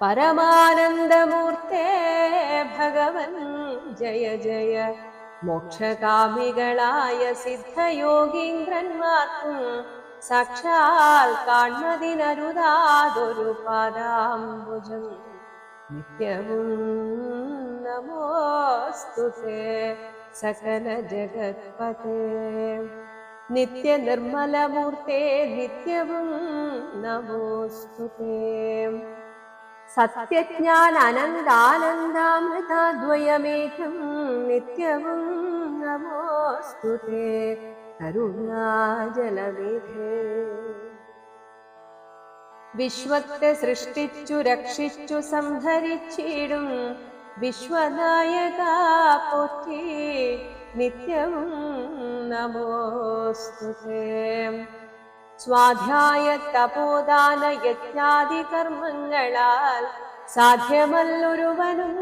പരമാനന്ദമൂർത്തേ ഭഗവൻ. ജയ ജയ. മോക്ഷകാമികളായ സിദ്ധയോഗീന്ദ്രന്മാർക്കും സാക്ഷാൽ കാൺമതിനരുതാതൊരു പാദാംബുജം. നിത്യവും നമോസ്തുതേ സകല ജഗത്പതേ. നിത്യനിർമ്മലമൂർത്തേ നിത്യവും നമോസ്തുതേ. सत्यज्ञानन्दानन्दामृताद्वयमेकम् नित्यमु नमोऽस्तु ते। जलवेधे विश्वत् सृष्टिचु रक्षिच्चु संहरिचिडु विश्वदायका नित्यं नमोऽस्तु ते। സ്വാധ്യായ തപോദാന യജ്ഞാദി കർമ്മങ്ങളാൽ സാധ്യമല്ലൊരുവനും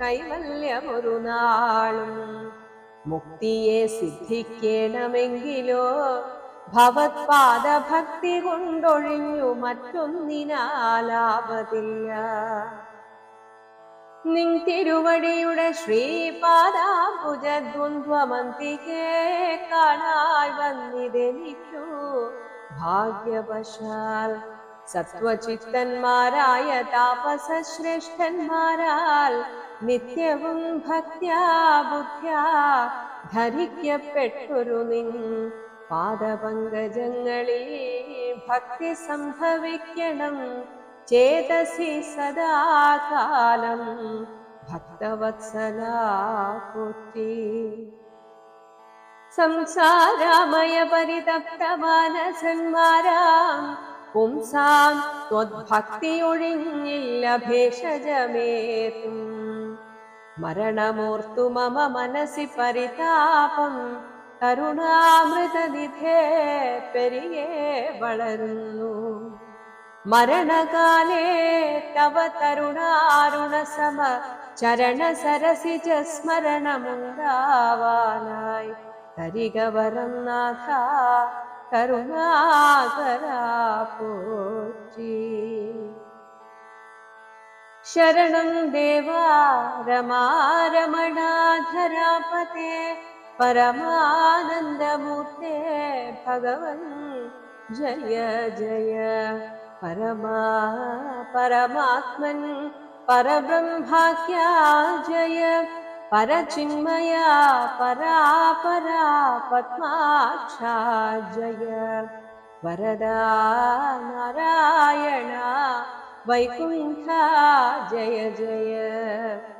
കൈവല്യമൊരു നാളും. മുക്തിയെ സിദ്ധിക്കണമെങ്കിലോ ഭവത്പാദഭക്തി കൊണ്ടൊഴിഞ്ഞു മറ്റൊന്നിനാലാപതില്ല. നിൻ തിരുവടിയുടെ ശ്രീപാദാഭുജദ്വന്ദ്വമന്തികെ കാണായി വന്നിതെനിക്കു ഭാഗ്യവശാൽ സത്വചിത്തന്മാരായ താപസശ്രേഷ്ഠന്മാരാൽ നിത്യവും ഭക്ത്യാ ബുദ്ധ്യാ ധരിക്കപ്പെട്ടൊരു നിൻ പാദപങ്കജങ്ങളിൽ ഭക്തി സംഭവിക്കണം. ചേതസി സദാകാലം ഭക്തവത്സലാ പോറ്റി സംസാരാമയ പരിതപ്ത പുംസാം ത്വദ്ഭക്തിയൊഴിഞ്ഞില്ല ഭേഷജമേതും മരണമോർത്തു മമ മനസി പരിതാപം. കരുണാമൃതനിധേ പെരിയേ വളരുന്നു. മരണകാലേ തവ തരുണാരുണ സമ ചരണ സരസിജ സ്മരണമുണ്ടാവാനായി हरिगवरं नाथा करुणा शरणं देवा रमारमणा धरापते परमानन्दमूर्ते भगवन्। जय जय परमा परमात्मन् परब्रह्माख्या जय। परचिन्मया परा परा पद्माक्षा जय। वरदा नारायणा वैकुण्ठा जय जय।